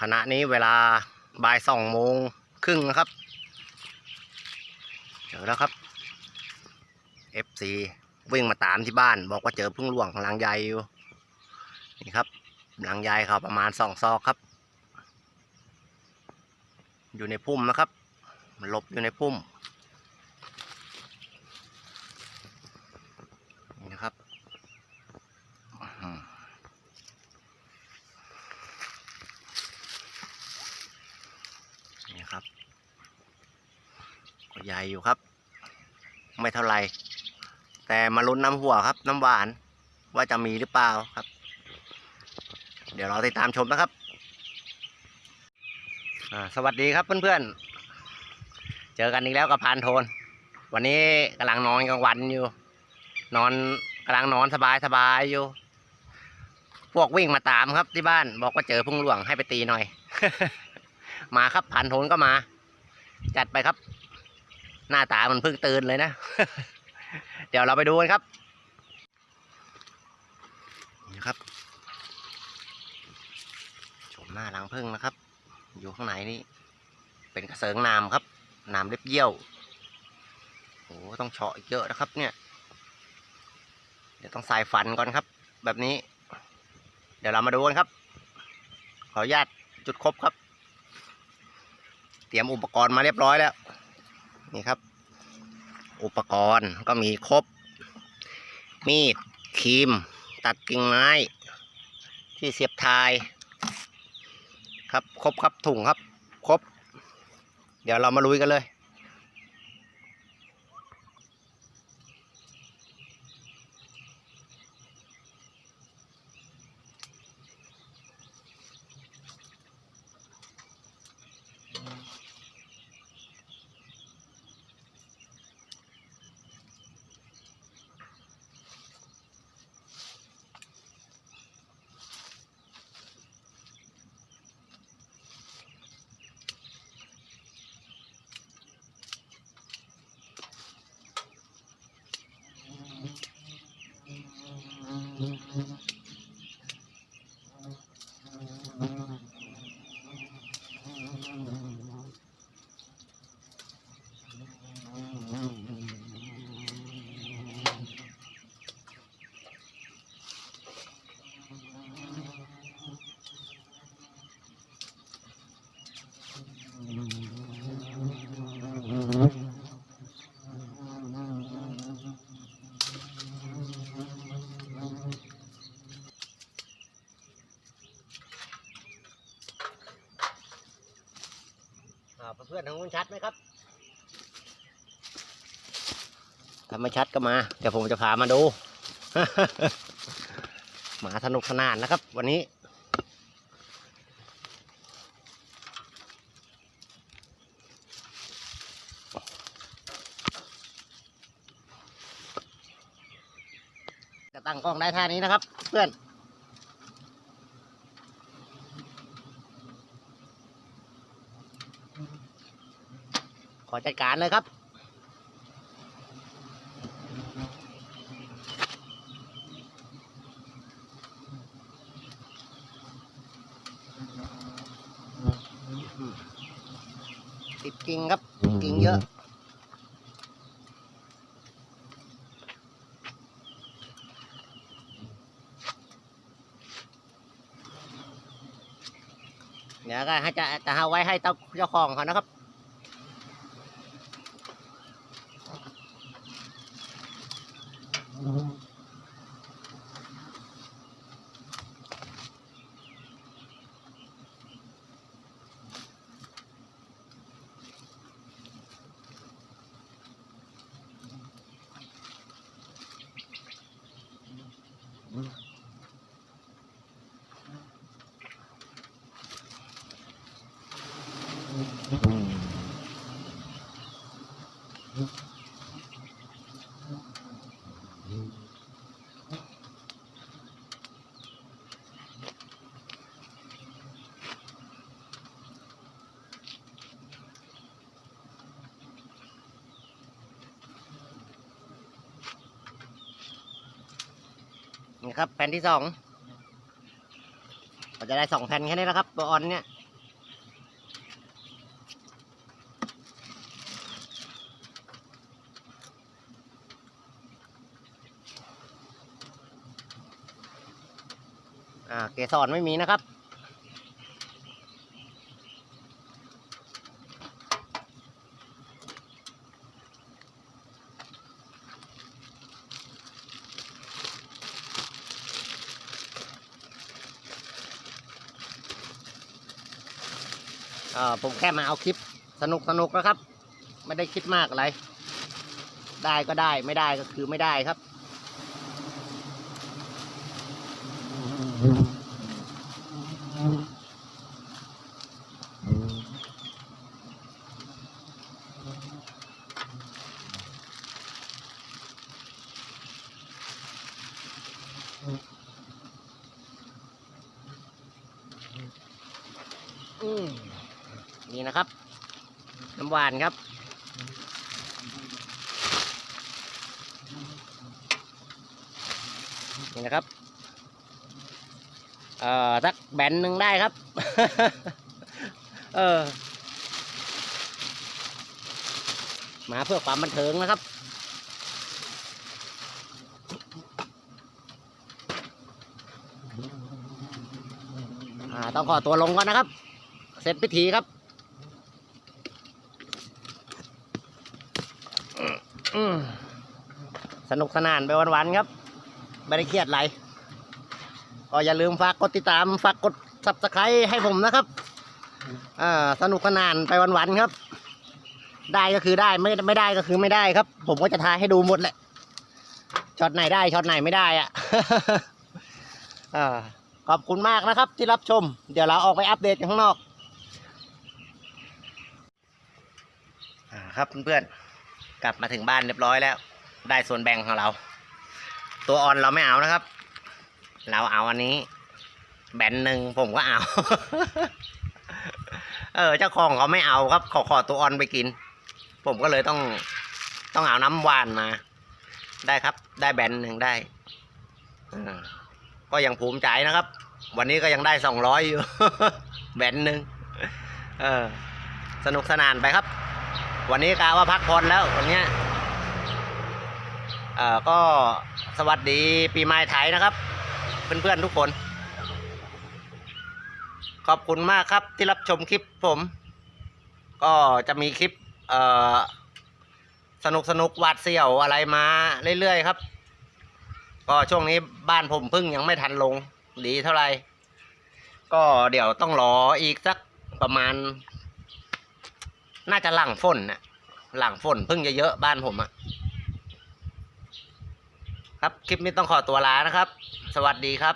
ขณะนี้เวลาบ่ายสองโมงครึ่งนะครับ เจอแล้วครับ FC วิ่งมาตามที่บ้าน บอกว่าเจอพึ่งหลวงหลังใหญ่อยู่ นี่ครับหลังใหญ่เขาประมาณสองซอกครับ อยู่ในพุ่มนะครับมันหลบอยู่ในพุ่ม นี่นะครับอื้อหือ ครับ ก็ใหญ่อยู่ครับ ไม่เท่าไร แต่มาลุ้นน้ำหัวครับ น้ำหวาน ว่าจะมีหรือเปล่าครับ เดี๋ยวเราติดตามชมนะครับสวัสดีครับเพื่อนๆ เจอกันอีกแล้วกับพานโทน วันนี้กำลังนอนกลางวันอยู่ นอนกำลังนอนสบายสบายอยู่ พวกวิ่งมาตามครับที่บ้าน บอกว่าเจอพึ่งหลวงให้ไปตีหน่อย มาครับพันโทนก็มา จัดไปครับ หน้าตามันเพิ่งตื่นเลยนะ เดี๋ยวเราไปดูกันครับนี่ครับชมหน้ารังพึ่งนะครับ อยู่ข้างในนี่เป็นกระเสิงน้ำครับน้ำเล็บเยี่ยวโอ้ต้องเฉาะเยอะนะครับ เนี่ย เดี๋ยวต้องใส่ฟันก่อนครับ แบบนี้ เดี๋ยวเรามาดูกันครับ ขออนุญาตจุดครบครับ เตรียมอุปกรณ์มาเรียบร้อยแล้ว นี่ครับ อุปกรณ์ก็มีครบ มีดครีม ตัดกิ่งไม้ ที่เสียบทาย ครับครบครับถุงครับ ครบ เดี๋ยวเรามาลุยกันเลย ถ้าไม่ชัดก็มา เดี๋ยวผมจะพามาดู หมาสนุกสนานนะครับ วันนี้ จะตั้งกล้องได้ท่านี้นะครับ เพื่อนขอจัดการเลยครับ ติดกิ่งครับกิ่งเยอะเดี๋ยวก็ให้จะจะเอาไว้ให้เจ้าเจ้าของเขานะครับ นี่ครับแผ่นที่สองก็จะได้สองแผ่นแค่นี้แล้วครับ ตัวออนเนี่ยเกสรไม่มีนะครับ เออผมแค่มาเอาคลิปสนุกสนุกนะครับ ไม่ได้คิดมากอะไร ได้ก็ได้ไม่ได้ก็คือไม่ได้ครับอืม นี่นะครับ น้ำหวานครับ นี่นะครับ เอ่อสักแบนหนึ่งได้ครับ เออ มาเพื่อความบันเทิงนะครับต้องขอตัวลงก่อนนะครับ เสร็จพิธีครับ อืม สนุกสนานไปวันๆครับ ไม่ได้เครียดอะไร ก็อย่าลืมฝากกดติดตาม ฝากกดซับสไครต์ให้ผมนะครับสนุกสนานไปวันๆครับ ได้ก็คือได้ไม่ไม่ได้ก็คือไม่ได้ครับ ผมก็จะทายให้ดูหมดแหละช็อตไหนได้ช็อตไหนไม่ได้อะอ่าขอบคุณมากนะครับที่รับชม เดี๋ยวเราออกไปอัปเดตกันข้างนอกอครับเพื่อนๆ กลับมาถึงบ้านเรียบร้อยแล้ว ได้ส่วนแบ่งของเรา ตัวอ่อนเราไม่เอานะครับ เราเอาอันนี้ แบนหนึ่งผมก็เอา เออเจ้าของเขาไม่เอาครับเขาขอตัวอ่อนไปกิน ผมก็เลยต้องต้องเอาน้ำหวานมา ได้ครับ ได้แบนหนึ่งได้อก็ยังภูมิใจนะครับ วันนี้ก็ยังได้สองร้อยอยู่ แบนหนึ่งเออสนุกสนานไปครับ วันนี้กาว่าพักผ่อนแล้ววันนี้เอ่อก็สวัสดีปีใหม่ไทยนะครับ เพื่อนๆทุกคน ขอบคุณมากครับที่รับชมคลิปผม ก็จะมีคลิปเอ่อสนุกสนุกๆวาดเสี่ยวอะไรมาเรื่อยๆครับ ก็ช่วงนี้บ้านผมพึ่งยังไม่ทันลงดีเท่าไหร่ก็เดี๋ยวต้องรออีกสักประมาณ น่าจะหลังฝนนะหลังฝนพึ่งจะเยอะบ้านผมอะครับ คลิปนี้ต้องขอตัวลานะครับ สวัสดีครับ